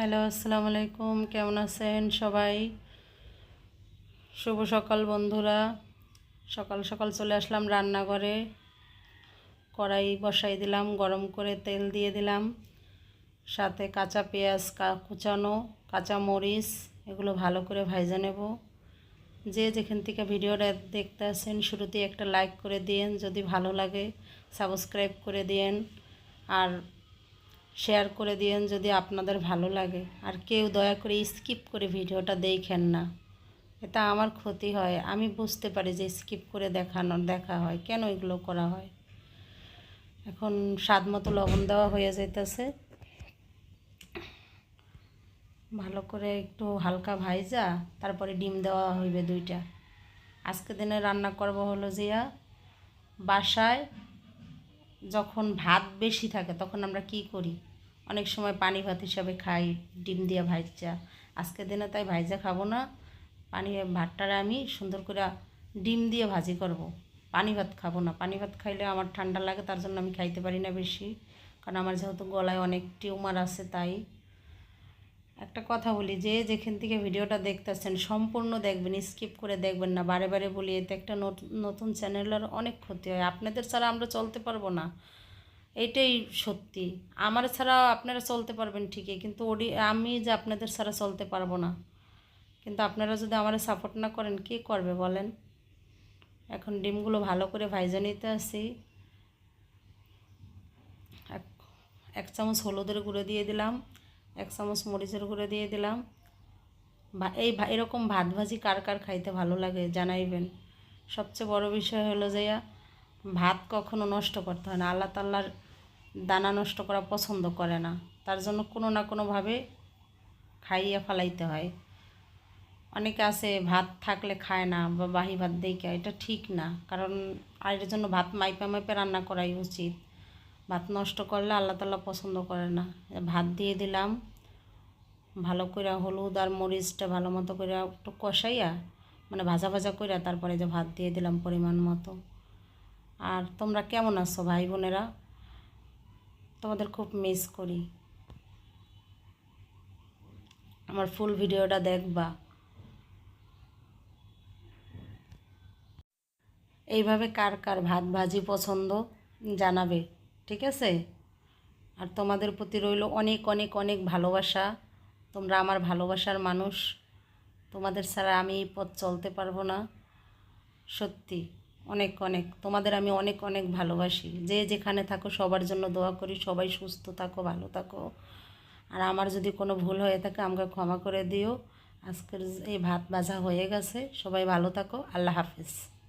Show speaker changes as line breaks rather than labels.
Hello, আসসালামু আলাইকুম। কেমন আছেন সবাই? শুভ সকাল বন্ধুরা। সকাল সকাল চলে আসলাম রান্নাঘরে। কড়াই বসাই দিলাম, গরম করে তেল দিয়ে দিলাম। সাথে কাঁচা পেঁয়াজ কুচানো, কাঁচা মরিচ, এগুলো ভালো করে ভাইজে নেব। যে যেখান থেকে ভিডিওটা দেখতে আসেন, শুরুতেই একটা লাইক করে দিয়েন। যদি ভালো লাগে, সাবস্ক্রাইব করে দিয়েন। আর শেয়ার করে দিয়েন যদি আপনাদের ভালো লাগে। আর কেউ দয়া করে স্কিপ করে ভিডিওটা দেখেন না। এটা আমার ক্ষতি হয়। আমি বুঝতে পারি যে স্কিপ করে দেখানো, দেখা হয়। কেন এগুলো করা হয়? এখন স্বাদ মতো লবণ দেওয়া হয়ে যাইতেছে। ভালো করে একটু হালকা ভাইজা, তারপরে ডিম দেওয়া হইবে দুইটা। আজকে দিনে রান্না করব হলো জিয়া, বাসায় যখন ভাত বেশি থাকে, তখন আমরা কি করি? অনেক সময় পানি ভাত হিসাবে খাই, ডিম দিয়ে ভাইজা। আজকে দিনে তাই ভাইজা খাব না। পানি, ভাতটারে আমি সুন্দর করে ডিম দিয়ে ভাজি করব। পানি ভাত খাব না। পানি ভাত খাইলে আমার ঠান্ডা লাগে, তার জন্য আমি খাইতে পারি না বেশি। কারণ আমার যেহেতু গলায় অনেক টিউমার আছে তাই। একটা কথা বলি, যে যেখান থেকে ভিডিওটা দেখতেছেন, সম্পূর্ণ দেখবেন স্কিপ করে দেখবেন না। বারে বারে বলি, এতে একটা নতুন চ্যানেলের অনেক ক্ষতি হয়। আপনাদের ছাড়া আমরা চলতে পারব না। এইটাই সত্যি। আমার ছাড়া আপনারা চলতে পারবেন ঠিকই, কিন্তু ওডি, আমি যে আপনাদের ছাড়া চলতে পারব না। কিন্তু আপনারা যদি আমার সাপোর্ট না করেন, কি করবে বলেন? এখন ডিমগুলো ভালো করে ভাইজা নিতে আসি। এক চামচ হলুদের গুঁড়ো দিয়ে দিলাম। এক চামচ মরিচের গুঁড়ো দিয়ে দিলাম। এই এরকম ভাত ভাজি কার কার খাইতে ভালো লাগে জানাইবেন। সবচেয়ে বড় বিষয় হলো যে ভাত কখনো নষ্ট করতে হয় না। আল্লাহ তাল্লার দানা নষ্ট করা পছন্দ করে না। তার জন্য কোনো না কোনোভাবে খাইয়ে ফেলাইতে হয়। অনেকে আছে ভাত থাকলে খায় না বা বাহি ভাত দেখে এটা ঠিক না। কারণ আর এর জন্য ভাত মাইপে মাইপে রান্না করাই উচিত। ভাত নষ্ট করলে আল্লাহ তাল্লাহ পছন্দ করে না। ভাত দিয়ে দিলাম, ভালো করে হলুদ আর মরিচটা ভালো মতো করে একটু কষাইয়া মানে ভাজা ভাজা করে তারপরে যে ভাত দিয়ে দিলাম পরিমাণ মতো। আর তোমরা কেমন আছো ভাই বোনেরা? তোমাদের খুব মিস করি। আমার ফুল ভিডিওটা দেখবা। এইভাবে কার কার ভাত ভাজি পছন্দ জানাবে। ঠিক আছে? আর তোমাদের প্রতি রইল অনেক অনেক অনেক ভালোবাসা। তোমরা আমার ভালোবাসার মানুষ। তোমাদের ছাড়া আমি এই পথ চলতে পারব না। সত্যি, অনেক অনেক। তোমাদের আমি অনেক অনেক ভালোবাসি। যে যেখানে থাকো, সবার জন্য দোয়া করি। সবাই সুস্থ থাকো, ভালো থাকো। আর আমার যদি কোনো ভুল হয়ে থাকে, আমাকে ক্ষমা করে দিও। আজকের এই ভাত ভাজা হয়ে গেছে। সবাই ভালো থাকো। আল্লাহ হাফিজ।